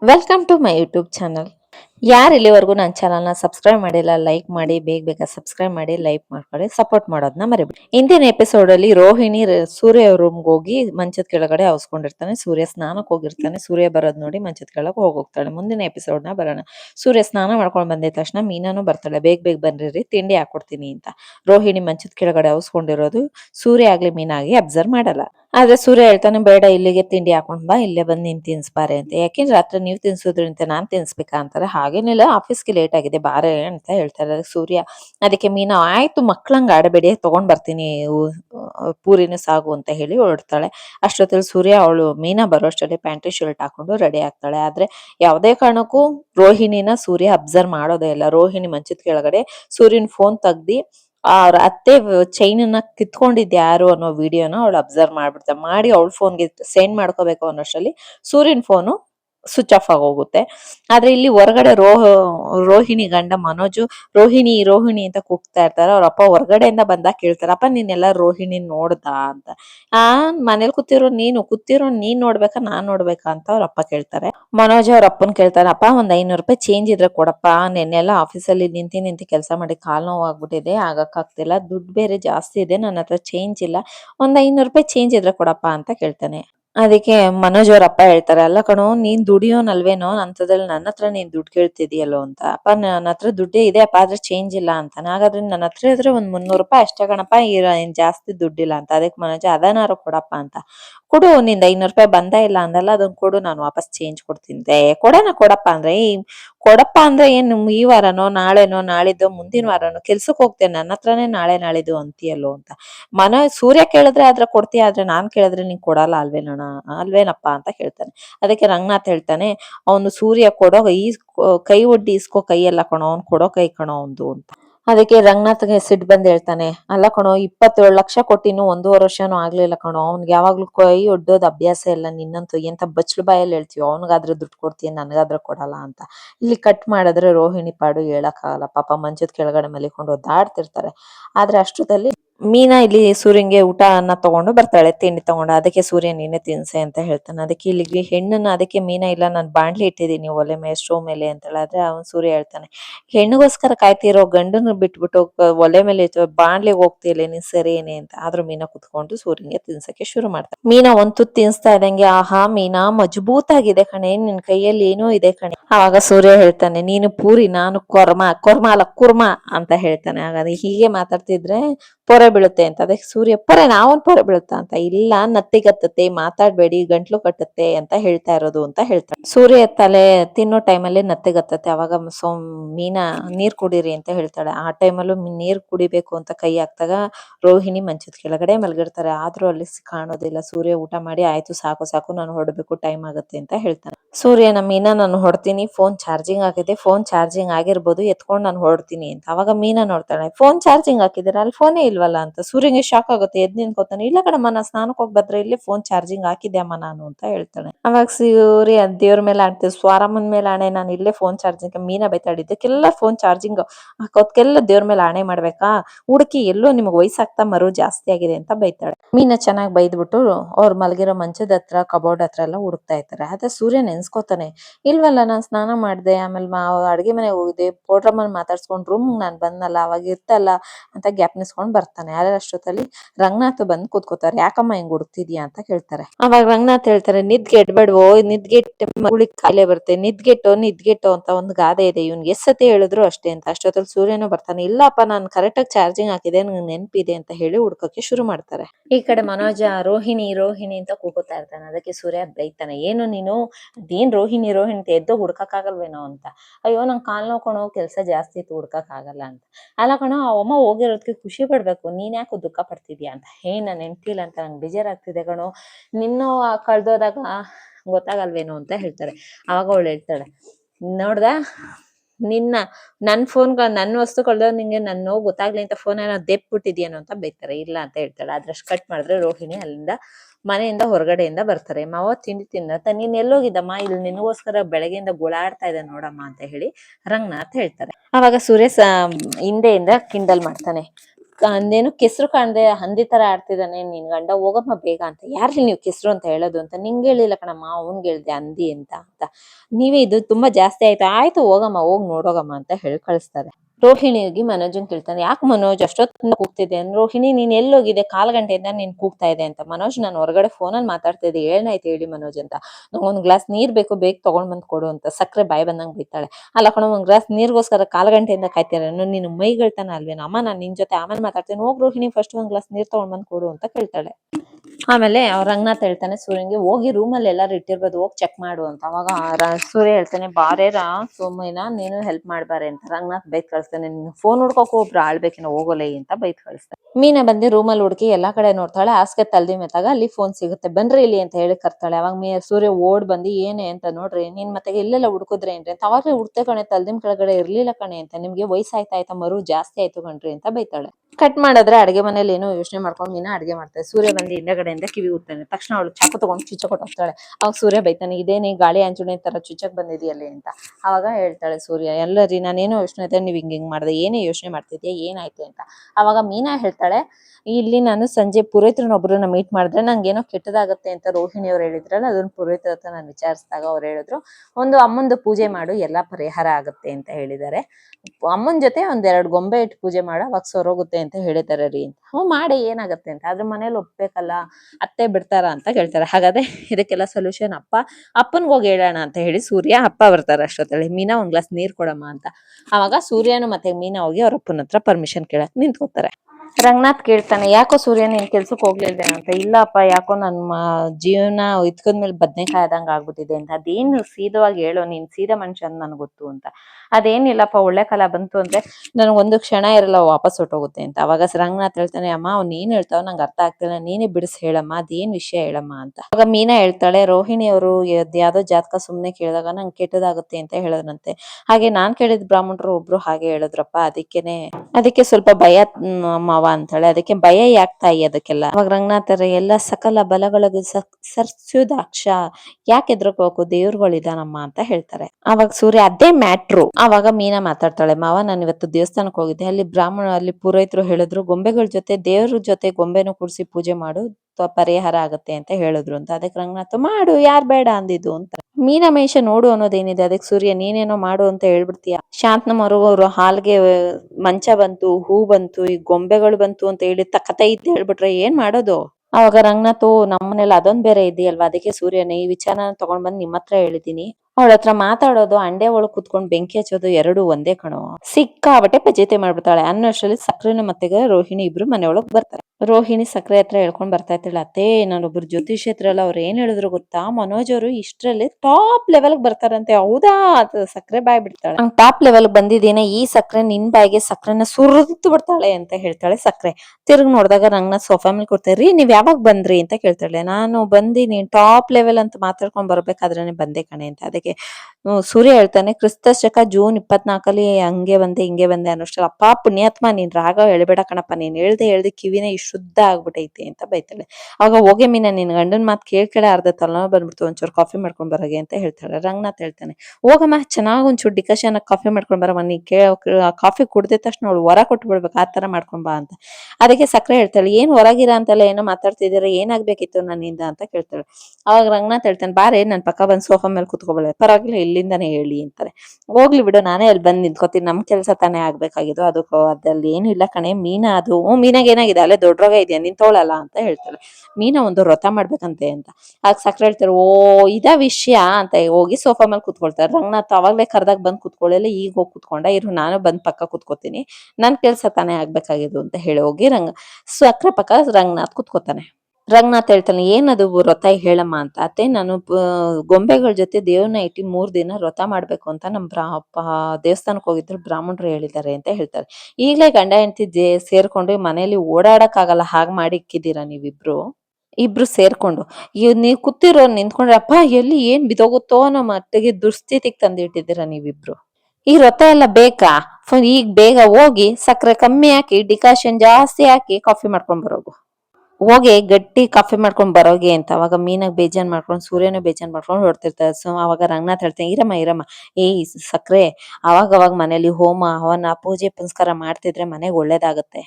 Welcome to my YouTube channel. ಯಾರು ಇಲ್ಲಿವರೆಗೂ ನನ್ನ ಚಾನಲ್ನ ಸಬ್ಸ್ಕ್ರೈಬ್ ಮಾಡಿಲ್ಲ ಲೈಕ್ ಮಾಡಿ, ಬೇಗ ಬೇಗ ಸಬ್ಸ್ಕ್ರೈಬ್ ಮಾಡಿ ಲೈಕ್ ಮಾಡ್ಕೊಳ್ಳಿ ಸಪೋರ್ಟ್ ಮಾಡೋದನ್ನ ಮರಿಬೇಡಿ. ಇಂದಿನ ಎಪಿಸೋಡ್ ಅಲ್ಲಿ ರೋಹಿಣಿ ಸೂರ್ಯ ರೂಮ್ಗೆ ಹೋಗಿ ಮಂಚದ ಕೆಳಗಡೆ ಹೌಸ್ಕೊಂಡಿರ್ತಾನೆ ಸೂರ್ಯ ಸ್ನಾನಕ್ಕೆ ಹೋಗಿರ್ತಾನೆ. ಸೂರ್ಯ ಬರೋದು ನೋಡಿ ಮಂಚದ ಕೆಳಗೆ ಹೋಗೋಗ್ತಾಳೆ. ಮುಂದಿನ ಎಪಿಸೋಡ್ನ ಬರೋಣ. ಸೂರ್ಯ ಸ್ನಾನ ಮಾಡ್ಕೊಂಡು ಬಂದಿದ ತಕ್ಷಣ ಮೀನಾನು ಬರ್ತಾಳೆ. ಬೇಗ ಬೇಗ ಬನ್ರಿ ತಿಂಡಿ ಹಾಕೊಡ್ತೀನಿ ಅಂತ. ರೋಹಿಣಿ ಮಂಚದ ಕೆಳಗಡೆ ಅವಸ್ಕೊಂಡಿರೋದು ಸೂರ್ಯ ಆಗ್ಲಿ ಮೀನಾಗಿ ಅಬ್ಸರ್ವ್ ಮಾಡಲ್ಲ. ಆದ್ರೆ ಸೂರ್ಯ ಹೇಳ್ತಾನೆ, ಬೇಡ, ಇಲ್ಲಿಗೆ ತಿಂಡಿ ಹಾಕೊಂಡ್ ಬಾ, ಇಲ್ಲೇ ಬಂದು ನೀನ್ ತಿನ್ಸ್ಬಾರೆ ಅಂತ. ಯಾಕೆಂದ್ರೆ ರಾತ್ರಿ ನೀವು ತಿನ್ಸೋದ್ರಿಂದ ನಾನ್ ತಿನ್ಸ್ಬೇಕಾ ಅಂತಾರೆ. ಹಾಗೇನಿಲ್ಲ ಆಫೀಸ್ಗೆ ಲೇಟ್ ಆಗಿದೆ, ಬಾರೆ ಅಂತ ಹೇಳ್ತಾರೆ ಸೂರ್ಯ. ಅದಕ್ಕೆ ಮೀನ, ಆಯ್ತು, ಮಕ್ಳಂಗ್ ಆಡಬೇಡಿ, ತಗೊಂಡ್ ಬರ್ತೀನಿ ಪೂರಿನೂ ಸಾಗು ಅಂತ ಹೇಳಿ ಹೊರಡ್ತಾಳೆ ಅಷ್ಟೊತ್ತಲ್ಲಿ ಸೂರ್ಯ ಅವಳು, ಮೀನಾ ಬರೋಷ್ಟರಲ್ಲಿ ಪ್ಯಾಂಟಿ ಶರ್ಟ್ ಹಾಕೊಂಡು ರೆಡಿ ಆಗ್ತಾಳೆ. ಆದ್ರೆ ಯಾವುದೇ ಕಾರಣಕ್ಕೂ ರೋಹಿಣಿನ ಸೂರ್ಯ ಅಬ್ಸರ್ವ್ ಮಾಡೋದೇ ಇಲ್ಲ. ರೋಹಿಣಿ ಮಂಚದ ಕೆಳಗಡೆ ಸೂರ್ಯನ್ ಫೋನ್ ತೆಗ್ದಿ ಅವ್ರ ಅತ್ತೆ ಚೈನ್ ಅನ್ನ ಕಿತ್ಕೊಂಡಿದ್ ಯಾರು ಅನ್ನೋ ವಿಡಿಯೋನ ಅವಳು ಅಬ್ಸರ್ವ್ ಮಾಡ್ಬಿಡ್ತಾಳೆ. ಮಾಡಿ ಅವಳ ಫೋನ್ಗೆ ಸೆಂಡ್ ಮಾಡ್ಕೋಬೇಕು ಅನ್ನೋಷ್ಟರಲ್ಲಿ ಸೂರ್ಯನ್ ಫೋನು ಸ್ವಿಚ್ ಆಫ್ ಆಗೋಗುತ್ತೆ. ಆದ್ರೆ ಇಲ್ಲಿ ಹೊರಗಡೆ ರೋಹ ರೋಹಿಣಿ ಗಂಡ ಮನೋಜು, ರೋಹಿಣಿ ರೋಹಿಣಿ ಅಂತ ಕೂಗ್ತಾ ಇರ್ತಾರೆ. ಅವ್ರ ಅಪ್ಪ ಹೊರಗಡೆಯಿಂದ ಬಂದಾಗ ಕೇಳ್ತಾರೆ, ಅಪ್ಪ, ನೀನೆಲ್ಲ ರೋಹಿಣಿ ನೋಡ್ದಾ? ಅಂತ. ಆ, ಮನೇಲಿ ಕೂತಿರೋ ನೀನು, ಕೂತಿರೋ ನೀನ್ ನೋಡ್ಬೇಕಾ, ನಾನ್ ನೋಡ್ಬೇಕಾ ಅಂತ ಅವ್ರ ಅಪ್ಪ ಕೇಳ್ತಾರೆ. ಮನೋಜ್ ಅವ್ರ ಅಪ್ಪನ್ ಕೇಳ್ತಾರೆ, ಅಪ್ಪ, ಒಂದ್ ಐನೂರು ರೂಪಾಯಿ ಚೇಂಜ್ ಇದ್ರೆ ಕೊಡಪ್ಪ. ನೆನ್ನೆಲ್ಲ ಆಫೀಸಲ್ಲಿ ನಿಂತಿ ನಿಂತಿ ಕೆಲಸ ಮಾಡಿ ಕಾಲ್ ನೋವು ಆಗ್ಬಿಟ್ಟಿದೆ ಆಗಕ್ಕಾಗ್ತಿಲ್ಲ ದುಡ್ಡು ಬೇರೆ ಜಾಸ್ತಿ ಇದೆ ನನ್ನ ಹತ್ರ ಚೇಂಜ್ ಇಲ್ಲ. ಒಂದ್ ಐನೂರು ರೂಪಾಯಿ ಚೇಂಜ್ ಇದ್ರೆ ಕೊಡಪ್ಪ ಅಂತ ಕೇಳ್ತಾನೆ. ಅದಕ್ಕೆ ಮನೋಜ್ ಅವ್ರ ಅಪ್ಪ ಹೇಳ್ತಾರೆ, ಅಲ್ಲ ಕಣೋ, ನೀನ್ ದುಡಿಯೋನಲ್ವೇನೋ? ಅಂತದ್ರಲ್ಲಿ ನನ್ನ ಹತ್ರ ನೀನ್ ದುಡ್ಡು ಕೇಳ್ತಿದೀಯಲ್ಲೋ ಅಂತ. ಅಪ್ಪ ನನ್ನ ಹತ್ರ ದುಡ್ಡೇ ಇದೆ, ಅಪ್ಪ ಆದ್ರೆ ಚೇಂಜ್ ಇಲ್ಲ ಅಂತ. ಹಾಗಾದ್ರೆ ನನ್ನ ಹತ್ರ ಇದ್ರೆ ಒಂದ್ ಮುನ್ನೂರು ರೂಪಾಯಿ ಅಷ್ಟೇ ಕಣಪ್ಪ ಏನ್ ಜಾಸ್ತಿ ದುಡ್ಡಿಲ್ಲ ಅಂತ. ಅದಕ್ಕೆ ಮನೋಜ್ ಅದನಾರು ಕೊಡಪ್ಪ ಅಂತ. ಕೊಡು ನಿಂದ ಐನೂರು ರೂಪಾಯಿ ಬಂದ ಇಲ್ಲ ಅಂದಲ್ಲ ಅದನ್ನ ಕೊಡು ನಾನು ವಾಪಸ್ ಚೇಂಜ್ ಕೊಡ್ತೀನಿ ಏ, ಕೊಡೋಣ ಕೊಡಪ್ಪ ಅಂದ್ರೆ ಈ ಕೊಡಪ್ಪ ಅಂದ್ರೆ ಏನು ಈ ವಾರನೋ ನಾಳೆನೋ ನಾಳಿದ್ದು ಮುಂದಿನ ವಾರನೋ ಕೆಲ್ಸಕ್ಕೆ ಹೋಗ್ತೇನೆ ನನ್ನ ಹತ್ರನೇ ನಾಳೆ ನಾಳಿದ್ದು ಅಂತೀಯಲ್ಲೋ ಅಂತ. ಮನ ಸೂರ್ಯ ಕೇಳಿದ್ರೆ ಆದ್ರೆ ಕೊಡ್ತೀಯ ಆದ್ರೆ ನಾನ್ ಕೇಳಿದ್ರೆ ನೀನ್ ಕೊಡಲ್ಲ ಅಲ್ವೇನೋಣ ಅಲ್ವೇನಪ್ಪ ಅಂತ ಹೇಳ್ತಾನೆ. ಅದಕ್ಕೆ ರಂಗನಾಥ್ ಹೇಳ್ತಾನೆ ಅವನು ಸೂರ್ಯ ಕೊಡೋ ಈ ಕೈ ಒಡ್ಡಿ ಇಸ್ಕೋ ಕೈ ಎಲ್ಲ ಕಣೋ ಅವ್ನು ಕೊಡೋ ಕೈ ಕಣೋ ಒಂದು ಅಂತ. ಅದಕ್ಕೆ ರಂಗನಾಥ್ಗೆ ಸಿಟ್ ಬಂದ್ ಹೇಳ್ತಾನೆ, ಅಲ್ಲ ಕಣೋ, ಇಪ್ಪತ್ತೇಳು ಲಕ್ಷ ಕೊಟ್ಟಿನ್ನು ಒಂದೂವರೆ ವರ್ಷನು ಆಗ್ಲಿಲ್ಲ ಕಣೋ, ಅವ್ನ್ಗೆ ಯಾವಾಗ್ಲೂ ಕೈ ಒಡ್ಡೋದ್ ಅಭ್ಯಾಸ ಇಲ್ಲ, ನಿನ್ನಂತೂ ಎಂತ ಬಚ್ಚಲು ಬಾಯಲ್ಲಿ ಹೇಳ್ತೀವಿ ಅವ್ನಿಗಾದ್ರೆ ದುಡ್ಡು ಕೊಡ್ತೀಯ, ನನ್ಗಾದ್ರೆ ಕೊಡಲ್ಲ ಅಂತ. ಇಲ್ಲಿ ಕಟ್ ಮಾಡಿದ್ರೆ ರೋಹಿಣಿ ಪಾಡು ಹೇಳಕ್ಕಾಗಲ್ಲ, ಪಾಪ ಮಂಚದ ಕೆಳಗಡೆ ಮಲಿಕೊಂಡು ಒದ್ದಾಡ್ತಿರ್ತಾರೆ ಆದ್ರೆ ಅಷ್ಟೊತ್ತಲ್ಲಿ ಮೀನಾ ಇಲ್ಲಿ ಸೂರ್ಯನ್ಗೆ ಊಟ ಅನ್ನ ತಗೊಂಡು ಬರ್ತಾಳೆ, ತಿಂಡಿ ತಗೊಂಡು. ಅದಕ್ಕೆ ಸೂರ್ಯ, ನೀನೆ ತಿನ್ಸೆ ಅಂತ ಹೇಳ್ತಾನೆ. ಅದಕ್ಕೆ ಇಲ್ಲಿ ಹೆಣ್ಣನ್ನ, ಅದಕ್ಕೆ ಮೀನಾ, ಇಲ್ಲ, ನಾನು ಬಾಂಡ್ಲಿ ಇಟ್ಟಿದ್ದೀನಿ ಒಲೆ ಮೇಲೆ ಸ್ಟೋವ್ ಮೇಲೆ ಅಂತ ಹೇಳಾದ್ರೆ ಅವನ್ ಸೂರ್ಯ ಹೇಳ್ತಾನೆ, ಹೆಣ್ಣಿಗೋಸ್ಕರ ಕಾಯ್ತಿರೋ ಗಂಡನ ಬಿಟ್ಬಿಟ್ಟು ಒಲೆ ಮೇಲೆ ಬಾಂಡ್ಲಿ ಹೋಗ್ತಿಲ್ಲ ನೀನ್ ಸರಿಯೇನೆ ಅಂತ. ಆದ್ರೂ ಮೀನಾ ಕುತ್ಕೊಂಡು ಸೂರ್ಯನ್ಗೆ ತಿನ್ಸಕ್ಕೆ ಶುರು ಮಾಡ್ತಾನೆ ಮೀನಾ ಒಂದು ತಿನ್ಸ್ತಾ ಇದ್ದಂಗೆ, ಆಹಾ, ಮೀನಾ ಮಜಬೂತ್ ಆಗಿದೆ ಕಣೆ, ನಿನ್ ಕೈಯಲ್ಲಿ ಏನೋ ಇದೆ ಕಣೆ. ಆವಾಗ ಸೂರ್ಯ ಹೇಳ್ತಾನೆ, ನೀನು ಪೂರಿ, ನಾನು ಕೊರ್ಮ ಕೊರ್ಮ ಅಲ್ಲ, ಕುರ್ಮ ಅಂತ ಹೇಳ್ತಾನೆ. ಹಾಗಾದ್ರೆ ಹೀಗೆ ಮಾತಾಡ್ತಿದ್ರೆ ಪೊರೆ ಬೀಳುತ್ತೆ ಅಂತ. ಅದಕ್ಕೆ ಸೂರ್ಯ ಪೊರೆ ನಾವೊಂದು ಪೊರೆ ಬೀಳುತ್ತಾ ಅಂತ. ಇಲ್ಲ ನತ್ತಿಗತ್ತತೆ ಮಾತಾಡ್ಬೇಡಿ, ಗಂಟ್ಲು ಕಟ್ಟುತ್ತೆ ಅಂತ ಹೇಳ್ತಾ ಇರೋದು ಅಂತ ಹೇಳ್ತಾರೆ. ಸೂರ್ಯ ತಲೆ ತಿನ್ನೋ ಟೈಮಲ್ಲಿ ನತ್ತಿಗತ್ತತೆ ಅವಾಗ ಸೋ, ಮೀನಾ ನೀರ್ ಕುಡೀರಿ ಅಂತ ಹೇಳ್ತಾಳೆ. ಆ ಟೈಮಲ್ಲೂ ನೀರ್ ಕುಡಿಬೇಕು ಅಂತ ಕೈ ಹಾಕ್ದಾಗ ರೋಹಿಣಿ ಮಂಚದ ಕೆಳಗಡೆ ಮಲಗಿರ್ತಾರೆ. ಆದ್ರೂ ಅಲ್ಲಿ ಕಾಣೋದಿಲ್ಲ. ಸೂರ್ಯ ಊಟ ಮಾಡಿ, ಆಯ್ತು, ಸಾಕು ಸಾಕು, ನಾನು ಹೊಡಬೇಕು, ಟೈಮ್ ಆಗುತ್ತೆ ಅಂತ ಹೇಳ್ತಾನೆ. ಸೂರ್ಯನ ಮೀನಾ, ನಾನು ಹೊಡ್ತೀನಿ. ಫೋನ್ ಚಾರ್ಜಿಂಗ್ ಆಗಿದೆ. ಫೋನ್ ಚಾರ್ಜಿಂಗ್ ಆಗಿರ್ಬೋದು. ಎತ್ಕೊಂಡು ನಾನು ಹೊಡ್ತೀನಿ ಅಂತ. ಅವಾಗ ಮೀನಾ ನೋಡ್ತಾಳೆ. ಫೋನ್ ಚಾರ್ಜಿಂಗ್ ಹಾಕಿದ್ರೆ ಅಲ್ಲಿ ಫೋನೇ ಇಲ್ವಲ್ಲ ಅಂತ. ಸೂರ್ಯಂಗೆ ಶಾಕ್ ಆಗುತ್ತೆ ಎದ್ ನಿಂತ್ಕೋತಾನೆ, ಇಲ್ಲ ಕಣಮ್ಮ, ನಾನು ಸ್ನಾನಕ್ಕೆ ಹೋಗಿ ಬಂದ್ರೆ ಇಲ್ಲೇ ಫೋನ್ ಚಾರ್ಜಿಂಗ್ ಹಾಕಿದ್ದೆ ಅಮ್ಮ ನಾನು, ಅಂತ ಹೇಳ್ತಾನೆ ಅವಾಗ ಸೂರ್ಯ ದೇವ್ರ ಮೇಲೆ ಆಡ್ತೀವಿ ಸ್ವಾರಮ್ಮನ ಮೇಲೆ ಆಣೆ, ನಾನು ಇಲ್ಲೇ ಫೋನ್ ಚಾರ್ಜಿಂಗ್ ಮೀನ ಬೈತಾಡಿದ್ದಕ್ಕೆಲ್ಲ ಫೋನ್ ಚಾರ್ಜಿಂಗ್ ಹಾಕೋದ್ಕೆಲ್ಲ ದೇವ್ರ ಮೇಲೆ ಆಣೆ ಮಾಡ್ಬೇಕಾ? ಹುಡುಕಿ ಎಲ್ಲೋ ನಿಮಗೆ ವಯಸ್ಸಾಗ್ತಾ ಮರು ಜಾಸ್ತಿ ಆಗಿದೆ ಅಂತ ಬೈತಾಳೆ. ಮೀನ ಚೆನ್ನಾಗಿ ಬೈದ್ಬಿಟ್ಟು ಅವ್ರು ಮಲಗಿರೋ ಮಂಚದ ಹತ್ರ ಕಬೋರ್ಡ್ ಹತ್ರ ಎಲ್ಲ ಹುಡುಕ್ತಾ ಇರ್ತಾರೆ. ಆದ್ರೆ ಸೂರ್ಯ ನೆನ್ಸ್ಕೋತಾನೆ, ಇಲ್ವಲ್ಲ, ನಾನು ಸ್ನಾನ ಮಾಡಿದೆ, ಆಮೇಲೆ ಅಡ್ಗೆ ಮನೆಗೆ ಹೋಗಿದ್ದೆ, ಪೌಡ್ರಮ್ಮನ್ ಮಾತಾಡ್ಸ್ಕೊಂಡ್ ರೂಮ್ ನಾನು ಬಂದಲ್ಲ ಅವಾಗ ಇರ್ತಲ್ಲ, ಅಂತ ಗ್ಯಾಪ್ನಿಸ್ಕೊಂಡ್ ಬರ್ತಾನೆ ಆದ್ರೆ ಅಷ್ಟೊತ್ತಲ್ಲಿ ರಂಗನಾಥ್ ಬಂದ್ ಕೂತ್ಕೋತಾರೆ. ಯಾಕಮ್ಮ ಹಿಂಗ್ ಹುಡುಕ್ತಿದ್ಯಾ ಅಂತ ಕೇಳ್ತಾರೆ. ಅವಾಗ ರಂಗನಾಥ್ ಹೇಳ್ತಾರೆ ನಿದ್ಗೆಡ್ಬೇಡ್ವೋ ನಿದ್ಗೆಟ್ ಮಗುಳಿಗೆ ಕಾಯಿಲೆ ಬರುತ್ತೆ. ನಿದ್ಗೆಟ್ಟೋ ನಿದ್ಗೆಟ್ಟೋ ಅಂತ ಒಂದು ಗಾದೆ ಇದೆ. ಇವ್ನಿಗೆ ಎಷ್ಟ್ ಸತಿ ಹೇಳಿದ್ರು ಅಷ್ಟೇ ಅಂತ. ಅಷ್ಟೊತ್ತಲ್ಲಿ ಸೂರ್ಯನು ಬರ್ತಾನೆ ಇಲ್ಲಪ್ಪ ನಾನು ಕರೆಕ್ಟ್ ಆಗಿ ಚಾರ್ಜಿಂಗ್ ಹಾಕಿದೆ ನಂಗೆ ನೆನಪಿದೆ ಅಂತ ಹೇಳಿ ಹುಡ್ಕೋಕೆ ಶುರು ಮಾಡ್ತಾರೆ. ಈ ಕಡೆ ಮನೋಜ ರೋಹಿಣಿ ರೋಹಿಣಿ ಅಂತ ಕೂಗುತ್ತಾ ಇರ್ತಾನೆ. ಅದಕ್ಕೆ ಸೂರ್ಯ ಬೈತಾನೆ ಏನು ನೀನು? ಅದೇನ್ ರೋಹಿಣಿ ರೋಹಿಣಿ? ಅಂತ ಎದ್ದು ಹುಡ್ಕಕ್ಕಾಗಲ್ವೇನೋ ಅಂತ? ಅಯ್ಯೋ ನಂಗೆ ಕಾಲ್ ನೋಡ್ಕೊಳೋ ಕೆಲಸ ಜಾಸ್ತಿ ಇತ್ತು ಹುಡ್ಕಕ್ ಆಗಲ್ಲ ಅಂತ. ಅಲ್ಲ ಕಣೋ ಅವಮ್ಮ ಅಮ್ಮ ಹೋಗಿರೋದಕ್ಕೆ ಖುಷಿ ಪಡ್ಬೇಕು. ನೀನ್ ಯಾಕೆ ದುಃಖ ಪಡ್ತಿದ್ಯಾ ಅಂತ. ಹೇ, ನಾನು ನೆನ್ಪಿಲ್ಲ ಅಂತ ನಂಗೆ ಬೇಜಾರಾಗ್ತಿದೆ ಕಣೋ. ನಿನ್ನ ಕಳ್ದೋದಾಗ ಗೊತ್ತಾಗಲ್ವೇನೋ ಅಂತ ಹೇಳ್ತಾರೆ. ಅವಾಗ ಅವಳು ಹೇಳ್ತಾಳೆ, ನೋಡ್ದ? ನಿನ್ನ ನನ್ನ ಫೋನ್ ನನ್ನ ವಸ್ತು ಕಳ್ದೋ ನಿಂಗೆ ನನ್ನ ನೋವು ಗೊತ್ತಾಗ್ಲಿ ಅಂತ ಫೋನ್ ಏನೋ ದೆಪ್ಬಿಟ್ಟಿದ್ಯೇನೋ ಅಂತ ಬೈತಾರೆ ಇಲ್ಲ ಅಂತ ಹೇಳ್ತಾಳೆ. ಅದ್ರಷ್ಟು ಕಟ್ ಮಾಡಿದ್ರೆ ರೋಹಿಣಿ ಅಲ್ಲಿಂದ ಮನೆಯಿಂದ ಹೊರಗಡೆಯಿಂದ ಬರ್ತಾರೆ. ಮಾವ, ತಿಂಡಿ ತಿನ್ನತ್ತ? ನೀನ್ ಎಲ್ಲೋಗಿದ್ದಮ್ಮ? ಇಲ್ಲಿ ನಿನಗೋಸ್ಕರ ಬೆಳಗ್ಗೆಯಿಂದ ಗುಳಾಡ್ತಾ ಇದೆ ನೋಡಮ್ಮ ಅಂತ ಹೇಳಿ ರಂಗನಾಥ್ ಹೇಳ್ತಾರೆ. ಅವಾಗ ಸೂರ್ಯ ಹಿಂದೆಯಿಂದ ಕಿಂಡಲ್ ಮಾಡ್ತಾನೆ. ಅಂದೇನು ಕೆಸರು ಕಾಣ್ದೆ ಹಂದಿ ತರ ಆಡ್ತಿದ್ದಾನೆ, ನಿನ್ ಗಂಡ ಹೋಗಮ್ಮ ಬೇಗ ಅಂತ. ಯಾರ್ಲಿ ನೀವು ಕೆಸರು ಅಂತ ಹೇಳೋದು ಅಂತ. ನಿಂಗೆ ಹೇಳಿಲ್ಲ ಕಣಮ್ಮ, ಅವ್ನ್ಗೆ ಹೇಳ್ದೆ ಹಂದಿ ಅಂತ ಅಂತ. ನೀವೇ ಇದು ತುಂಬಾ ಜಾಸ್ತಿ ಆಯ್ತು. ಆಯ್ತು ಹೋಗಮ್ಮ, ಹೋಗ್ ನೋಡೋಗಮ್ಮ ಅಂತ ಹೇಳಿ ಕಳಿಸ್ತಾರೆ. ರೋಹಿಣಿ ಹೋಗಿ ಮನೋಜನ್ ಕೇಳ್ತಾನೆ, ಯಾಕೆ ಮನೋಜ್ ಅಷ್ಟೊತ್ತಿನ ಕೂಗ್ತಿದೆ ಅಂದ್ರೆ ರೋಹಿಣಿ, ನೀನ್ ಎಲ್ಲಿ ಹೋಗಿದೆ ಕಾಲ್ ಗಂಟೆಯಿಂದ ನೀನ್ ಕೂಗ್ತಾ ಇದೆ ಅಂತ. ಮನೋಜ್, ನಾನು ಹೊರಗಡೆ ಫೋನ್ ಅಲ್ಲಿ ಮಾತಾಡ್ತಾ ಇದ್ದೆ. ಏನಾಯ್ತು ಹೇಳಿ ಮನೋಜ್ ಅಂತ. ನಂಗೊಂದು ಒಂದ್ ಗ್ಲಾಸ್ ನೀರ್ ಬೇಕು, ಬೇಗ ತಗೊಂಡ್ ಬಂದ್ ಕೊಡು ಅಂತ. ಸಕ್ಕರೆ ಬಾಯಿ ಬಂದಂಗ್ ಬೈತಾಳೆ ಅಲ್ಲ ಕಣ, ಒಂದ್ ಗ್ಲಾಸ್ ನೀರ್ಗೋಸ್ಕರ ಕಾಲ್ ಗಂಟೆಯಿಂದ ಕಾಯ್ತಾರೆ ನೀನು ಮೈಗಳ್ತಾನ ಅಲ್ವೇನ? ಅಮ್ಮ, ನಾನು ನಿನ್ ಜೊತೆ ಆಮೇಲೆ ಮಾತಾಡ್ತೇನೆ. ಹೋಗ್ ರೋಹಿಣಿ ಫಸ್ಟ್ ಒಂದ್ ಗ್ಲಾಸ್ ನೀರ್ ತಗೊಂಡ್ ಬಂದ್ ಕೊಡು ಅಂತ ಕೇಳ್ತಾಳೆ. ಆಮೇಲೆ ರಂಗನಾಥ್ ಹೇಳ್ತಾನೆ ಸೂರ್ಯಂಗೆ ಹೋಗಿ ರೂಮಲ್ಲಿ ಎಲ್ಲಾರು ಇಟ್ಟಿರ್ಬೋದು, ಹೋಗಿ ಚೆಕ್ ಮಾಡು ಅಂತ. ಅವಾಗ ಸೂರ್ಯ ಹೇಳ್ತಾನೆ ಬಾರೇರಾ ಸೋಮಯ್ಯನ ನೀನು ಹೆಲ್ಪ್ ಮಾಡ್ಬಾರೆ ಅಂತ. ರಂಗನಾಥ್ ಬೈತ್ ಕಳಿಸ್ತಾನೆ, ನೀನು ಫೋನ್ ಹುಡ್ಕೋಕೆ, ಒಬ್ರು ಆಳ್ಬೇಕೇನೋ, ಹೋಗೋಲೆ, ಅಂತ ಬೈತ್ ಕಳಿಸ್ತಾನೆ. ಮೀನಾ ಬಂದು ರೂಮಲ್ಲಿ ಹುಡುಕಿ ಎಲ್ಲಾ ಕಡೆ ನೋಡ್ತಾಳೆ. ಹಾಸ್ಗೆ ತಲ್ದಿ ಮೆತ್ತಾಗ ಅಲ್ಲಿ ಫೋನ್ ಸಿಗುತ್ತೆ. ಬನ್ರಿ ಇಲ್ಲಿ ಅಂತ ಹೇಳಿ ಕರ್ತಾಳೆ. ಅವಾಗ ಮೀ ಸೂರ್ಯ ಓಡ್ ಬಂದು, ಏನೇ ಅಂತ ನೋಡ್ರಿ. ನೀನ್ ಮತ್ತೆ ಎಲ್ಲೆಲ್ಲ ಹುಡುಕಿದ್ರೆ ಏನ್ರಿ? ಅಂತ. ಅವಾಗ್ಲೇ ಹುಡ್ತೆ ಕಣೆ ತಲ್ದಿಮ್ ಕೆಳಗಡೆ ಇರ್ಲಿಲ್ಲ ಕಣೆ ಅಂತ. ನಿಮ್ಗೆ ವಯಸ್ಸಾಯ್ತಾ ಆಯ್ತಾ ಮರು ಜಾಸ್ತಿ ಆಯ್ತು ಕಣ್ರಿ ಅಂತ ಬೈತಾಳೆ. ಕಟ್ ಮಾಡಿದ್ರೆ ಅಡಿಗೆ ಮನೇಲಿ ಏನೋ ಯೋಚನೆ ಮಾಡ್ಕೊಂಡು ಮೀನಾ ಅಡಿಗೆ ಮಾಡ್ತಾರೆ ಸೂರ್ಯ ಬಂದು ಹಿಂದೆಗಡೆಯಿಂದ ಕಿವಿ ಉತ್ತಾನೆ ತಕ್ಷಣ ಅವಳು ಚಾಕು ತಗೊಂಡು ಚುಚ್ಚ ಕೊಟ್ಟೋಗ್ತಾಳೆ ಅವಾಗ ಸೂರ್ಯ ಬೈತಾನೆ, ಇದೇನೇ ಗಾಳಿ ಅಂಚುಣಿ ತರ ಚುಚ್ಚಕ್ ಬಂದಿದೆಯಲ್ಲ ಅಂತ. ಅವಾಗ ಹೇಳ್ತಾಳೆ ಸೂರ್ಯ, ಎಲ್ಲರಿ, ನಾನೇನೋ ಯೋಚನೆ ಆಯ್ತಾ ನೀವ್ ಹಿಂಗ್ ಹಿಂಗ್ ಮಾಡ್ದೆ, ಏನೇ ಯೋಚನೆ ಮಾಡ್ತಿದ್ಯಾ, ಏನಾಯ್ತು? ಅಂತ. ಅವಾಗ ಮೀನಾ ಹೇಳ್ತಾಳೆ ಇಲ್ಲಿ ನಾನು ಸಂಜೆ ಪುರೋಹಿತರನ್ನೊಬ್ಬರನ್ನ ಮೀಟ್ ಮಾಡಿದ್ರೆ ನಂಗೆ ಏನೋ ಕೆಟ್ಟದಾಗತ್ತೆ ಅಂತ ರೋಹಿಣಿ ಅವ್ರು ಹೇಳಿದ್ರಲ್ಲ, ಅದನ್ನ ಪುರೋಹಿತರ ಹತ್ರ ನಾನು ವಿಚಾರಿಸಿದಾಗ ಅವ್ರು ಹೇಳಿದ್ರು, ಒಂದು ಅಮ್ಮಂದು ಪೂಜೆ ಮಾಡು, ಎಲ್ಲಾ ಪರಿಹಾರ ಆಗುತ್ತೆ ಅಂತ ಹೇಳಿದ್ದಾರೆ ಅಮ್ಮನ ಜೊತೆ ಒಂದೆರಡು ಗೊಂಬೆ ಇಟ್ಟು ಪೂಜೆ ಮಾಡು, ಅವಾಗ ಸೊರೋಗುತ್ತೆ ಅಂತ ಹೇಳಿದ್ದಾರೆ ರೀ ಅಂತ. ಹ್ಞೂ, ಮಾಡಿ, ಏನಾಗುತ್ತೆ ಅಂತ. ಅದ್ರ ಮನೇಲಿ ಒಪ್ಬೇಕಲ್ಲ, ಅತ್ತೆ ಬಿಡ್ತಾರ ಅಂತ ಕೇಳ್ತಾರೆ. ಹಾಗಾದ್ರೆ ಇದಕ್ಕೆಲ್ಲ ಸೊಲ್ಯೂಷನ್ ಅಪ್ಪ, ಅಪ್ಪನ್ಗೆ ಹೋಗಿ ಹೇಳೋಣ ಅಂತ ಹೇಳಿ ಸೂರ್ಯ ಅಪ್ಪ ಬರ್ತಾರೆ ಅಷ್ಟೊತ್ತಲ್ಲಿ. ಮೀನಾ, ಒಂದ್ ಗ್ಲಾಸ್ ನೀರ್ ಕೊಡಮ್ಮ ಅಂತ. ಅವಾಗ ಸೂರ್ಯನು ಮತ್ತೆ ಮೀನಾ ಹೋಗಿ ಅವ್ರ ಅಪ್ಪನ ಹತ್ರ ಪರ್ಮಿಷನ್ ಕೇಳಕ್ ನಿಂತ್ಕೋತಾರೆ. ರಂಗನಾಥ್ ಕೇಳ್ತಾನೆ, ಯಾಕೋ ಸೂರ್ಯ ನಿನ್ ಕೆಲ್ಸಕ್ಕೆ ಹೋಗ್ಲಿಲ್ಲ ಅಂತ? ಇಲ್ಲಪ್ಪ, ಯಾಕೋ ನನ್ ಮ- ಜೀವನ ಇತ್ಕೊಂಡ್ಮೇಲೆ ಬದ್ನೆಕಾಯಿ ಆದಂಗ ಆಗ್ಬಿಟ್ಟಿದೆ ಅಂತ. ಅದೇನು ಸೀದವಾಗಿ ಹೇಳೋ, ನೀನ್ ಸೀದಾ ಮನುಷ್ಯ ನನ್ಗೆ ಗೊತ್ತು ಅಂತ. ಅದೇನಿಲ್ಲಪ್ಪ, ಒಳ್ಳೆ ಕಾಲ ಬಂತು ಅಂದ್ರೆ ನನ್ಗೆ ಒಂದು ಕ್ಷಣ ಇರಲ್ಲ, ವಾಪಸ್ ಹೊಟ್ಟೋಗುತ್ತೆ ಅಂತ. ಅವಾಗ ರಂಗನಾಥ್ ಹೇಳ್ತಾನೆ, ಅಮ್ಮ, ಅವ್ನು ಏನ್ ಹೇಳ್ತಾವ ನಂಗೆ ಅರ್ಥ ಆಗ್ತಿಲ್ಲ, ನೀನೇ ಬಿಡಿಸ್ ಹೇಳಮ್ಮ, ಅದೇನ್ ವಿಷಯ ಹೇಳಮ್ಮ ಅಂತ. ಅವಾಗ ಮೀನಾ ಹೇಳ್ತಾಳೆ, ರೋಹಿಣಿ ಅವರು ಯಾವ್ದೋ ಜಾತಕ ಸುಮ್ನೆ ಕೇಳಿದಾಗ ನಂಗೆ ಕೆಟ್ಟದಾಗುತ್ತೆ ಅಂತ ಹೇಳಿದ್ರಂತೆ ಹಾಗೆ ನಾನ್ ಕೇಳಿದ ಬ್ರಾಹ್ಮಣರು ಒಬ್ರು ಹಾಗೆ ಹೇಳಿದ್ರಪ್ಪ, ಅದಕ್ಕೇನೆ, ಅದಕ್ಕೆ ಸ್ವಲ್ಪ ಭಯ ಮಾವ ಅಂತಾಳೆ. ಅದಕ್ಕೆ ಭಯ ಯಾಕೆ ತಾಯಿ ಅದಕ್ಕೆಲ್ಲ? ಅವಾಗ ರಂಗನಾಥರ ಎಲ್ಲ ಸಕಲ ಬಲಗಳಿಗೂ ಸರ್ಸುದಾಕ್ಷ ಯಾಕೆ ಎದ್ರಕೋಕು ದೇವ್ರುಗಳಿದಾನಮ್ಮ ಅಂತ ಹೇಳ್ತಾರೆ. ಅವಾಗ ಸೂರ್ಯ ಅದೇ ಮ್ಯಾಟ್ರು. ಅವಾಗ ಮೀನಾ ಮಾತಾಡ್ತಾಳೆ, ಮಾವ, ನಾನು ಇವತ್ತು ದೇವಸ್ಥಾನಕ್ಕೆ ಹೋಗಿದ್ದೆ. ಅಲ್ಲಿ ಬ್ರಾಹ್ಮಣ ಅಲ್ಲಿ ಪುರೋಹಿತರು ಹೇಳಿದ್ರು, ಗೊಂಬೆಗಳ ಜೊತೆ ದೇವ್ರ ಜೊತೆ ಗೊಂಬೆನೂ ಕೂರಿಸಿ ಪೂಜೆ ಮಾಡು. ಪರಿಹಾರ ಆಗತ್ತೆ ಅಂತ ಹೇಳಿದ್ರು ಅಂತ. ಅದಕ್ಕೆ ರಂಗನಾಥ ಮಾಡು, ಯಾರ್ ಬೇಡ ಅಂದಿದ್ದು ಅಂತ. ಮೀನಾ ಮೇಷ ನೋಡು ಅನ್ನೋದೇನಿದೆ? ಅದಕ್ಕೆ ಸೂರ್ಯ, ನೀನೇನೋ ಮಾಡು ಅಂತ ಹೇಳ್ಬಿಡ್ತೀಯ? ಶಾಂತನಮರು ಮರುವವರು ಹಾಲ್ಗೆ ಮಂಚ ಬಂತು, ಹೂ ಬಂತು, ಈ ಗೊಂಬೆಗಳು ಬಂತು ಅಂತ ಹೇಳಿ ತಕ್ಕತ ಇದ್ದ ಹೇಳ್ಬಿಟ್ರೆ ಏನ್ ಮಾಡೋದು? ಅವಾಗ ರಂಗನಾಥು ನಮ್ಮನೇಲಿ ಅದೊಂದ್ ಬೇರೆ ಇದೆಯಲ್ವಾ? ಅದಕ್ಕೆ ಸೂರ್ಯನ, ಈ ವಿಚಾರನ ತಗೊಂಡ್ ಬಂದ್ ನಿಮ್ ಹತ್ರ ಹೇಳಿದೀನಿ. ಅವಳ ಹತ್ರ ಮಾತಾಡೋದು, ಅಂಡೆ ಒಳಗ್ ಕುತ್ಕೊಂಡ್ ಬೆಂಕಿ ಹಚ್ಚೋದು ಎರಡು ಒಂದೇ ಕಣೋ. ಸಿಕ್ಕಾಬಟ್ಟೆ ಪಜೇತೆ ಮಾಡ್ಬಿಡ್ತಾಳೆ. ಅನ್ನೋಷ್ಟರಲ್ಲಿ ಸಕ್ರೆನ ಮತ್ತೆ ರೋಹಿಣಿ ಇಬ್ರು ಮನೆಯೊಳಗ್ ಬರ್ತಾರೆ. ರೋಹಿಣಿ ಸಕ್ರೆ ಹತ್ರ ಹೇಳ್ಕೊಂಡ್ ಬರ್ತಾ ಇರ್ತಾಳೆ. ಅತ್ತೆ, ನಾನೊಬ್ರು ಜ್ಯೋತಿಷ್ ಹತ್ರ ಎಲ್ಲ ಅವ್ರು ಏನ್ ಹೇಳಿದ್ರು ಗೊತ್ತಾ? ಮನೋಜ್ ಅವರು ಇಷ್ಟರಲ್ಲಿ ಟಾಪ್ ಲೆವೆಲ್ ಬರ್ತಾರಂತೆ. ಹೌದಾ? ಸಕ್ರೆ ಬಾಯ್ ಬಿಡ್ತಾಳೆ. ಟಾಪ್ ಲೆವೆಲ್ ಬಂದಿದ್ದೇನೆ. ಈ ಸಕ್ರೆ ನಿನ್ ಬಾಯಿಗೆ ಸಕ್ರೆನ ಸುರಿದು ಬಿಡ್ತಾಳೆ ಅಂತ ಹೇಳ್ತಾಳೆ ಸಕ್ರೆ. ತಿರ್ಗ್ ನೋಡಿದಾಗ ರಂಗನಾಥ್ ಸೋಫಾ ಮೇಲೆ ಕೊಡ್ತಾರೆ ರೀ, ನೀವ್ ಯಾವಾಗ ಬಂದ್ರಿ ಅಂತ ಕೇಳ್ತಾಳೆ. ನಾನು ಬಂದಿನಿ ಟಾಪ್ ಲೆವೆಲ್ ಅಂತ ಮಾತಾಡ್ಕೊಂಡ್ ಬರ್ಬೇಕಾದ್ರೆ ಬಂದೆ ಕಣೆ ಅಂತ. ಅದಕ್ಕೆ ಸೂರ್ಯ ಹೇಳ್ತಾನೆ ಕ್ರಿಸ್ತ ಶಕ ಜೂನ್ ಇಪ್ಪತ್ನಾಲ್ಕಲ್ಲಿ ಹಂಗೆ ಬಂದೆ, ಹಿಂಗೆ ಬಂದೆ ಅನ್ನೋಷ್ಟಲ್ಲ ಅಪ್ಪ, ಪುಣ್ಯಾತ್ಮ, ನೀನ್ ರಾಗ ಹೇಳ್ಬೇಡ ಕಣಪ್ಪ. ನೀನ್ ಹೇಳ್ದೆ ಹೇಳ್ದೆ ಕಿವಿನೇ ಇಷ್ಟ್ ಶುದ್ಧ ಆಗ್ಬಿಟ್ಟೈತಿ ಅಂತ ಬೈತಾಳೆ. ಅವಾಗ ಹೋಗಿ ಮೀನ ನಿನ್ ಗಂಡನ್ ಮಾತ್ ಕೇಳ್ಕೇಳೆ ಅರ್ಧ ತಲ್ನ ಬಂದ್ಬಿಡ್ತು, ಒಂಚೂರು ಕಾಫಿ ಮಾಡ್ಕೊಂಡ್ ಬರೋಗೆ ಅಂತ ಹೇಳ್ತಾಳೆ. ರಂಗನಾಥ್ ಹೇಳ್ತಾನೆ, ಹೋಗಮ್ಮ ಚೆನ್ನಾಗಿ ಒಂಚೂರು ಡಿಕಶನ್ ಕಾಫಿ ಮಾಡ್ಕೊಂಡ್ ಬರಮ್ಮ, ನೀ ಕೇ ಕಾಫಿ ಕುಡ್ದ ತಕ್ಷಣ ಅವಳು ಹೊರ ಕೊಟ್ಟು ಬಿಡ್ಬೇಕು ಆ ತರ ಮಾಡ್ಕೊಂಡ್ ಬಾ ಅಂತ. ಅದಕ್ಕೆ ಸಕ್ಕರೆ ಹೇಳ್ತಾಳೆ, ಏನ್ ಹೊರಗಿರ ಅಂತೆಲ್ಲ ಏನೋ ಮಾತಾಡ್ತಿದ್ದೀರ, ಏನಾಗ್ಬೇಕಿತ್ತು ನನ್ನಿಂದ ಅಂತ ಕೇಳ್ತಾಳೆ. ಅವಾಗ ರಂಗನಾಥ್ ಹೇಳ್ತಾನೆ ಬಾರೇ ನನ್ ಪಕ್ಕ ಬಂದ್ ಸೋಫಾ ಮೇಲೆ ಕುತ್ಕೊಬಳೆ, ಪರವಾಗಿಲ್ಲ ಇಲ್ಲಿಂದಾನೆ ಹೇಳಿ ಅಂತಾರೆ ಹೋಗ್ಲಿ ಬಿಡು, ನಾನೇ ಅಲ್ಲಿ ಬಂದ್ ನಿಂತ್ಕೋತೀನಿ, ನಮ್ ಕೆಲ್ಸ ತಾನೇ ಆಗ್ಬೇಕಾಗಿದ್ದು, ಅದಕ್ಕೂ ಅದ್ರಲ್ಲಿ ಏನು ಇಲ್ಲ ಕಣೆ, ಮೀನಾ ಅದು. ಮೀನಾಗ ಏನಾಗಿದೆ? ಅಲ್ಲೇ ದೊಡ್ಡ ರೋಗ ಇದೆಯಾ? ನಿಂತೋಳಲ್ಲ ಅಂತ ಹೇಳ್ತಾಳೆ. ಮೀನಾ ಒಂದು ವ್ರತ ಮಾಡ್ಬೇಕಂತೆ ಅಂತ. ಆಗ ಸಕ್ರೆ ಹೇಳ್ತಾರೆ, ಓ, ಇದ ವಿಷಯ ಅಂತ ಹೋಗಿ ಸೋಫಾ ಮೇಲೆ ಕುತ್ಕೊಳ್ತಾರೆ. ರಂಗನಾಥ್ ಅವಾಗ್ಲೇ ಕರ್ದಾಗ ಬಂದ್ ಕುತ್ಕೊಳ್ಳಲ್ಲ ಈಗ ಹೋಗಿ ಕುತ್ಕೊಂಡ, ಇರು, ನಾನು ಬಂದ್ ಪಕ್ಕ ಕುತ್ಕೋತೀನಿ. ನನ್ ಕೆಲ್ಸ ತಾನೇ ಆಗ್ಬೇಕಾಗಿದ್ದು ಅಂತ ಹೇಳಿ ಹೋಗಿ ರಂಗ, ಸಕ್ರೆ ಪಕ್ಕ ರಂಗನಾಥ್ ಕುತ್ಕೋತಾನೆ. ರಂಗನಾಥ್ ಹೇಳ್ತಾನೆ, ಏನದು ವ್ರತ ಹೇಳಮ್ಮ ಅಂತ? ಅತ್ತೆ, ನಾನು ಗೊಂಬೆಗಳ ಜೊತೆ ದೇವ್ರನ್ನ ಇಟ್ಟು ಮೂರ್ ದಿನ ವ್ರತ ಮಾಡ್ಬೇಕು ಅಂತ ನಮ್ ಬ್ರಾ ದೇವಸ್ಥಾನಕ್ಕೆ ಹೋಗಿದ್ರು, ಬ್ರಾಹ್ಮಣರು ಹೇಳಿದ್ದಾರೆ ಅಂತ ಹೇಳ್ತಾರೆ. ಈಗ್ಲೇ ಗಂಡ ಹೆಂಡತಿ ಸೇರ್ಕೊಂಡು ಮನೆಯಲ್ಲಿ ಓಡಾಡಕ್ ಆಗಲ್ಲ ಹಾಗ್ ಮಾಡಿ ಇಕ್ಕಿದ್ದೀರಾ ನೀವಿಬ್ರು? ಇಬ್ರು ಸೇರ್ಕೊಂಡು. ನೀವ್ ಕೂತಿರೋ ನಿಂತ್ಕೊಂಡ್ರೆ, ಅಪ್ಪ, ಎಲ್ಲಿ ಏನ್ ಬಿದೋಗುತ್ತೋ ಅನ್ನೋ ಮಟ್ಟಿಗೆ ದುಸ್ಥಿತಿಗೆ ತಂದಿಟ್ಟಿದ್ದೀರಾ ನೀವಿಬ್ರು? ಈ ವ್ರತ ಎಲ್ಲ ಬೇಕಾ? ಈಗ ಬೇಗ ಹೋಗಿ ಸಕ್ಕರೆ ಕಮ್ಮಿ ಹಾಕಿ ಡಿಕಾಷನ್ ಜಾಸ್ತಿ ಹಾಕಿ ಕಾಫಿ ಮಾಡ್ಕೊಂಡ್ ಬರೋಗು. ಹೋಗಿ ಗಟ್ಟಿ ಕಾಫಿ ಮಾಡ್ಕೊಂಡ್ ಬರೋಗೆ ಅಂತ. ಅವಾಗ ಮೀನಾಗ ಬೇಜಾನ್ ಮಾಡ್ಕೊಂಡು, ಸೂರ್ಯನ ಬೇಜಾನ್ ಮಾಡ್ಕೊಂಡು ಹೊಡ್ತಿರ್ತಾರೆ ಸೊ, ಅವಾಗ ರಂಗನಾಥ್ ಹೇಳ್ತೇನೆ, ಇರಮ್ಮ ಇರಮ್ಮ. ಏ ಸಕ್ರೆ ಅವಾಗ ಅವಾಗ ಮನೇಲಿ ಹೋಮ, ಹವನ, ಪೂಜೆ, ಪುನಸ್ಕಾರ ಮಾಡ್ತಿದ್ರೆ ಮನೆಗೆ ಒಳ್ಳೇದಾಗತ್ತೆ.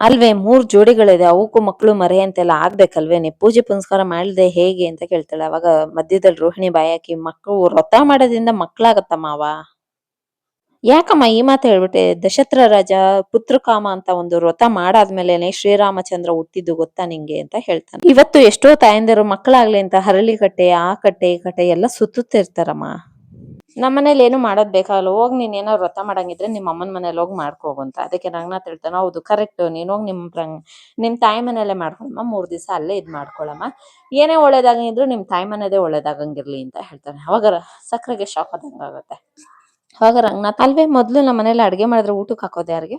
ಅಲ್ವೇ, ಮೂರ್ ಜೋಡಿಗಳಿದೆ. ಅವಕ್ಕೂ ಮಕ್ಕಳು ಮರೆ ಅಂತೆಲ್ಲ ಆಗ್ಬೇಕಲ್ವೇನೆ ಪೂಜೆ, ಪುನಸ್ಕಾರ ಮಾಡಿದೆ ಹೇಗೆ ಅಂತ ಕೇಳ್ತಾಳೆ. ಅವಾಗ ಮಧ್ಯದಲ್ಲಿ ರೋಹಿಣಿ ಬಾಯಾಕಿ, ಮಕ್ಕಳು ವ್ರತ ಮಾಡೋದ್ರಿಂದ ಮಕ್ಳಾಗತ್ತಮ್ಮ ಅವ. ಯಾಕಮ್ಮ ಈ ಮಾತು ಹೇಳ್ಬಿಟ್ಟೆ? ದಶತ್ರ ರಾಜ ಪುತ್ರಕಾಮ ಅಂತ ಒಂದು ವ್ರತ ಮಾಡಾದ್ಮೇಲೆನೆ ಶ್ರೀರಾಮಚಂದ್ರ ಹುಟ್ಟಿದ್ದು ಗೊತ್ತಾ ನಿಂಗೆ ಅಂತ ಹೇಳ್ತಾನೆ. ಇವತ್ತು ಎಷ್ಟೋ ತಾಯಂದಿರು ಮಕ್ಕಳಾಗ್ಲಿ ಅಂತ ಹರಳಿ ಕಟ್ಟೆ, ಆ ಕಟ್ಟೆ, ಈ ಕಟ್ಟೆ ಎಲ್ಲ ಸುತ್ತುತ್ತಿರ್ತಾರಮ್ಮ. ನಮ್ಮನೇಲಿ ಏನು ಮಾಡೋದ್ ಬೇಕಾಗಲ್ಲ ಹೋಗ್ ನೀನ್ ಏನೋ ವ್ರತ ಮಾಡಂಗಿದ್ರೆ ನಿಮ್ಮ ಅಮ್ಮನ ಮನೇಲಿ ಹೋಗಿ ಮಾಡ್ಕೋಗು ಅಂತ. ಅದಕ್ಕೆ ರಂಗನಾಥ್ ಹೇಳ್ತಾನೆ, ಹೌದು ಕರೆಕ್ಟ್ ನೀನ್ ಹೋಗಿ ನಿಮ್ ಪ್ರಂಗ್- ನಿಮ್ ತಾಯಿ ಮನೇಲೆ ಮಾಡ್ಕೊಳಮ್ಮ ಮೂರ್ ದಿವಸ ಅಲ್ಲೇ ಇದ್ ಮಾಡ್ಕೊಳಮ್ಮ. ಏನೇ ಒಳ್ಳೇದಾಗಿದ್ರು ನಿಮ್ ತಾಯಿ ಮನೇದೇ ಒಳ್ಳೇದಾಗಂಗಿರ್ಲಿ ಅಂತ ಹೇಳ್ತಾನೆ. ಅವಾಗ ಸಕ್ಕರೆಗೆ ಶಾಕ್ ಆದಂಗ ಆಗುತ್ತೆ ಅವಾಗ ರಂಗನಾಥ್ ಅಲ್ವೇ ಮೊದಲು ನಮ್ಮ ಮನೇಲಿ ಅಡುಗೆ ಮಾಡಿದ್ರೆ ಊಟಕ್ಕೆ ಹಾಕೋದು ಯಾರಿಗೆ?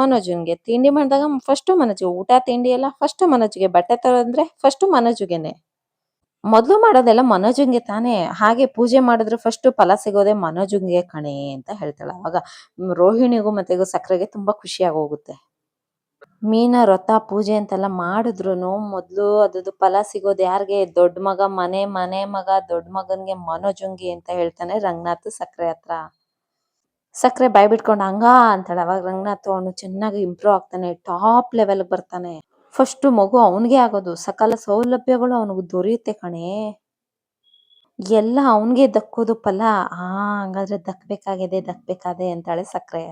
ಮನೋಜನ್ಗೆ. ತಿಂಡಿ ಮಾಡಿದಾಗ ಫಸ್ಟ್ ಮನೋಜು ಊಟ, ತಿಂಡಿ ಎಲ್ಲ ಫಸ್ಟ್ ಮನೋಜ್ಗೆ, ಬಟ್ಟೆ ತರಂದ್ರೆ ಫಸ್ಟ್ ಮನೋಜ್ಗೆನೆ. ಮೊದ್ಲು ಮಾಡೋದೆಲ್ಲ ಮನೋಜಂಗೆ ತಾನೇ. ಹಾಗೆ ಪೂಜೆ ಮಾಡಿದ್ರೆ ಫಸ್ಟ್ ಫಲ ಸಿಗೋದೆ ಮನೋಜಂಗೆ ಕಣೆ ಅಂತ ಹೇಳ್ತಾಳೆ. ಅವಾಗ ರೋಹಿಣಿಗೂ ಮತ್ತೆಗೂ ಸಕ್ಕರೆಗೆ ತುಂಬಾ ಖುಷಿಯಾಗಿ ಹೋಗುತ್ತೆ. ಮೀನ ರಥ ಪೂಜೆ ಅಂತೆಲ್ಲ ಮಾಡಿದ್ರು ಮೊದಲು ಅದ್ರದ್ದು ಫಲ ಸಿಗೋದು ಯಾರಿಗೆ? ದೊಡ್ಡ ಮಗ, ಮನೆ ಮನೆ ಮಗ, ದೊಡ್ಡ ಮಗನ್ಗೆ ಮನೋಜಂಗಿ ಅಂತ ಹೇಳ್ತಾನೆ ರಂಗನಾಥ್ ಸಕ್ಕರೆ ಹತ್ರ. ಸಕ್ರೆ ಬಾಯ್ ಬಿಟ್ಕೊಂಡು ಹಂಗ ಅಂತಾಳೆ. ಅವಾಗ ರಂಗನಾಥ್ ಅವನು ಚೆನ್ನಾಗಿ ಇಂಪ್ರೂವ್ ಆಗ್ತಾನೆ ಟಾಪ್ ಲೆವೆಲ್ ಬರ್ತಾನೆ. ಫಸ್ಟ್ ಮಗು ಅವನಿಗೆ ಆಗೋದು. ಸಕಲ ಸೌಲಭ್ಯಗಳು ಅವನಿಗೆ ದೊರೆಯುತ್ತೆ ಕಣೆ. ಎಲ್ಲ ಅವನಿಗೆ ದಕ್ಕೋದು ಫಲ. ಆ, ಹಂಗಾದ್ರೆ ದಕ್ಬೇಕಾಗಿದೆ ದಕ್ಕಬೇಕಾದೆ ಅಂತಾಳೆ ಸಕ್ಕರೆ.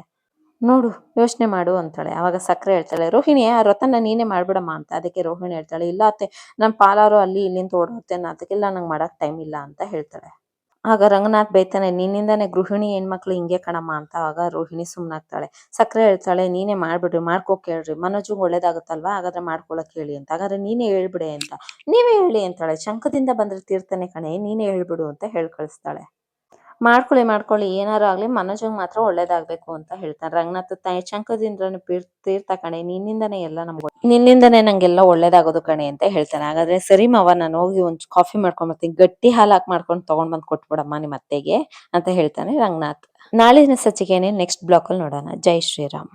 ನೋಡು, ಯೋಚನೆ ಮಾಡು ಅಂತಾಳೆ. ಅವಾಗ ಸಕ್ಕರೆ ಹೇಳ್ತಾಳೆ, ರೋಹಿಣಿ, ಆ ರಥನ ನೀನೇ ಮಾಡ್ಬಿಡಮ್ಮ ಅಂತ. ಅದಕ್ಕೆ ರೋಹಿಣಿ ಹೇಳ್ತಾಳೆ, ಇಲ್ಲ ಅತ್ತೆ ನಮ್ಮ ಪಾಲಾರು ಅಲ್ಲಿ ಇಲ್ಲಿಂದ ಓಡೋಗ್ತೇನೆ ಅದಕ್ಕೆಲ್ಲ ನಂಗೆ ಮಾಡಕ್ ಟೈಮ್ ಇಲ್ಲ ಅಂತ ಹೇಳ್ತಾಳೆ. ಆಗ ರಂಗನಾಥ್ ಬೈತಾನೆ, ನಿನ್ನಿಂದಾನೆ ಗೃಹಿಣಿ ಹೆಣ್ಮಕ್ಳು ಹಿಂಗೆ ಕಣಮ್ಮ ಅಂತ ಆಗ ರೋಹಿಣಿ ಸುಮ್ಮನಾಗ್ತಾಳೆ ಸಕ್ಕರೆ ಹೇಳ್ತಾಳೆ, ನೀನೇ ಮಾಡ್ಬಿಡ್ರಿ ಮಾಡ್ಕೋಕ್ ಕೇಳ್ರಿ. ಮನೋಜು ಒಳ್ಳೇದಾಗುತ್ತಲ್ವಾ? ಹಾಗಾದ್ರೆ ಮಾಡ್ಕೊಳಕ್ ಹೇಳಿ ಅಂತ. ಹಾಗಾದ್ರೆ ನೀನೇ ಹೇಳ್ಬಿಡೆ ಅಂತ. ನೀವೇ ಹೇಳಿ ಅಂತಾಳೆ. ಶಂಖದಿಂದ ಬಂದ್ರೆ ತೀರ್ತಾನೆ ಕಣೆ, ನೀನೇ ಹೇಳ್ಬಿಡು ಅಂತ ಹೇಳ್ ಕಳಿಸ್ತಾಳೆ ಮಾಡ್ಕೊಳ್ಳಿ ಮಾಡ್ಕೊಳ್ಳಿ. ಏನಾರು ಆಗ್ಲಿ ಮನೋಜಂಗ್ ಮಾತ್ರ ಒಳ್ಳೇದಾಗ್ಬೇಕು ಅಂತ ಹೇಳ್ತಾನೆ. ರಂಗನಾಥ ತಾಯಿ ಶಂಕದಿಂದ ತೀರ್ಥ ಕಣೆ. ನಿನ್ನಿಂದನೇ ಎಲ್ಲ ನಮ್ಗೆ ನಿನ್ನಿಂದನೇ ನಂಗೆಲ್ಲ ಒಳ್ಳೇದಾಗೋದು ಕಣೆ ಅಂತ ಹೇಳ್ತಾನೆ. ಹಾಗಾದ್ರೆ ಸರಿ ಮಾವ, ನಾನು ಹೋಗಿ ಒಂದು ಕಾಫಿ ಮಾಡ್ಕೊಂಡ್ ಬರ್ತೀನಿ. ಗಟ್ಟಿ ಹಾಲು ಹಾಕಿ ಮಾಡ್ಕೊಂಡು ತಗೊಂಡ್ ಬಂದ್ ಕೊಟ್ಬಿಡಮ್ಮ ನಿಮ್ಮ ಅತ್ತೆಗೆ ಅಂತ ಹೇಳ್ತಾನೆ ರಂಗನಾಥ್. ನಾಳಿನ ಸಚಿಗೆನೆ ನೆಕ್ಸ್ಟ್ ಬ್ಲಾಕ್ ಅಲ್ಲಿ ನೋಡೋಣ. ಜೈ ಶ್ರೀರಾಮ್.